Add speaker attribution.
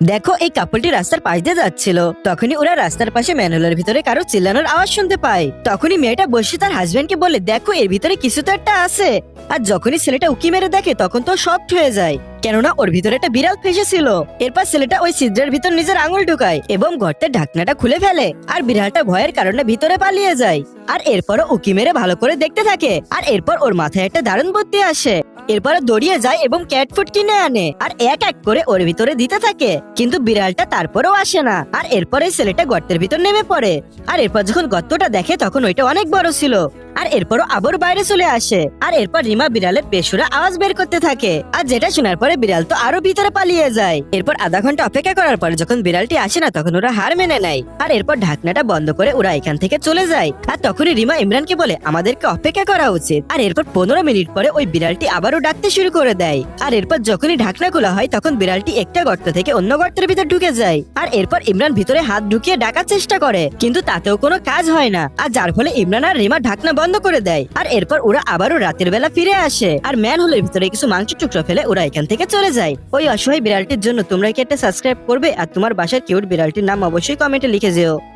Speaker 1: দেখো, এই কাপলটি রাস্তার পাশ দিয়ে যাচ্ছিল। তখনই ওরা রাস্তার পাশে ম্যানুয়ালের ভিতরে কারও চিল্লানোর আওয়াজ শুনতে পায়। তখনই মেয়েটা বসে তার হাজবেন্ডকে বলে, দেখো, এর ভিতরে কিছু তো একটা আছে। আর যখনই ছেলেটা উকি মেরে দেখে, তখন তো শক্ট হয়ে যায়। কেননা, ওর ভিতরে একটা বিড়াল ফেসেছিল। এরপর ছেলেটা ওই ছিদ্রের ভিতর নিজের আঙুল ঢুকায় এবং গর্তের ঢাকনাটা খুলে ফেলে। আর বিড়ালটা ভয়ের কারণে ভিতরে পালিয়ে যায়। আর এরপরও উকি মেরে ভালো করে দেখতে থাকে। আর এরপর ওর মাথায় একটা দারুণ বুদ্ধি আসে। এরপরে দড়িয়ে যায় এবং ক্যাট ফুড কিনে আনে। আর এক এক করে ওর ভিতরে দিতে থাকে। কিন্তু বিড়ালটা তারপরেও আসে না। আর এরপরে ছেলেটা গর্তের ভিতর নেমে পড়ে। আর এরপর যখন গর্তটা দেখে, তখন ওইটা অনেক বড় ছিল। আর এরপরও আবার বাইরে চলে আসে। আর এরপর রিমা বিড়ালের বেসুরা আওয়াজ বের করতে থাকে। আর যেটা শোনার পরে বিড়াল তো আরও ভিতরে পালিয়ে যায়। এরপর আধা ঘণ্টা অপেক্ষা করার পরে যখন বিড়ালটি আসে না, তখন ওরা হার মেনে নেয়। আর এরপর ঢাকনাটা বন্ধ করে ওরা এখান থেকে চলে যায়। আর তখনই রিমা ইমরানকে বলে, আমাদেরকে অপেক্ষা করা উচিত। আর এরপর পনেরো মিনিট পরে ওই বিড়ালটি আবারও ডাকতে শুরু করে দেয়। আর এরপর যখনই ঢাকনা খোলা হয়, তখন বিড়ালটি একটা গর্ত থেকে অন্য গর্তের ভিতর ঢুকে যায়। আর এরপর ইমরান ভিতরে হাত ঢুকিয়ে ডাকার চেষ্টা করে। কিন্তু তাতেও কোনো কাজ হয় না। আর যার ফলে ইমরান আর রিমা ঢাকনা বন্ধ করে দেয়। আর এরপর ওরা আবারও রাতের বেলা ফিরে আসে। আর ম্যান হোলের ভিতরে কিছু মাংস টুকরো ফেলে ওরা এখান থেকে চলে যায়। ওই অসহায় বিড়ালটির জন্য তোমরা কি একটা সাবস্ক্রাইব করবে? আর তোমার বাসার কিউট বিড়ালটির নাম অবশ্যই কমেন্টে লিখে যেও।